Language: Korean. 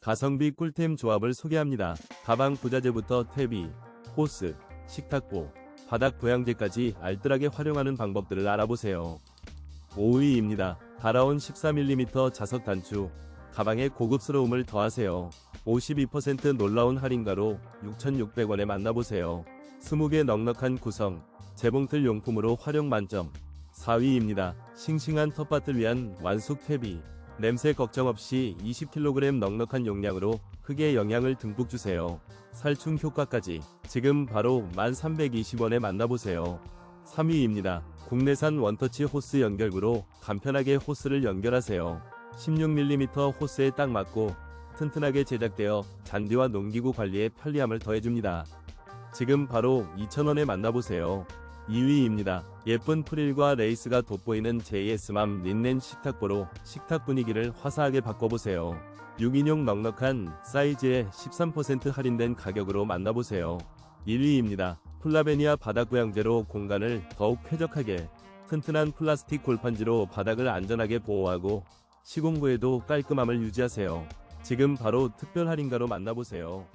가성비 꿀템 조합을 소개합니다. 가방 부자재부터 퇴비, 호스, 식탁보, 바닥 보양제까지 알뜰하게 활용하는 방법들을 알아보세요. 5위입니다. 달아온 14mm 자석 단추, 가방의 고급스러움을 더하세요. 52% 놀라운 할인가로 6,600원에 만나보세요. 20개 넉넉한 구성, 재봉틀 용품으로 활용 만점. 4위입니다. 싱싱한 텃밭을 위한 완숙 퇴비. 냄새 걱정 없이 20kg 넉넉한 용량으로 흙에 영양을 듬뿍 주세요. 살충 효과까지 지금 바로 1320원에 만나보세요. 3위입니다. 국내산 원터치 호스 연결구로 간편하게 호스를 연결하세요. 16mm 호스에 딱 맞고 튼튼하게 제작되어 잔디와 농기구 관리에 편리함을 더해줍니다. 지금 바로 2,000원에 만나보세요. 2위입니다. 예쁜 프릴과 레이스가 돋보이는 JS맘 린넨 식탁보로 식탁 분위기를 화사하게 바꿔보세요. 6인용 넉넉한 사이즈에 13% 할인된 가격으로 만나보세요. 1위입니다. 플라베니아 바닥 고양제로 공간을 더욱 쾌적하게 튼튼한 플라스틱 골판지로 바닥을 안전하게 보호하고 시공구에도 깔끔함을 유지하세요. 지금 바로 특별 할인가로 만나보세요.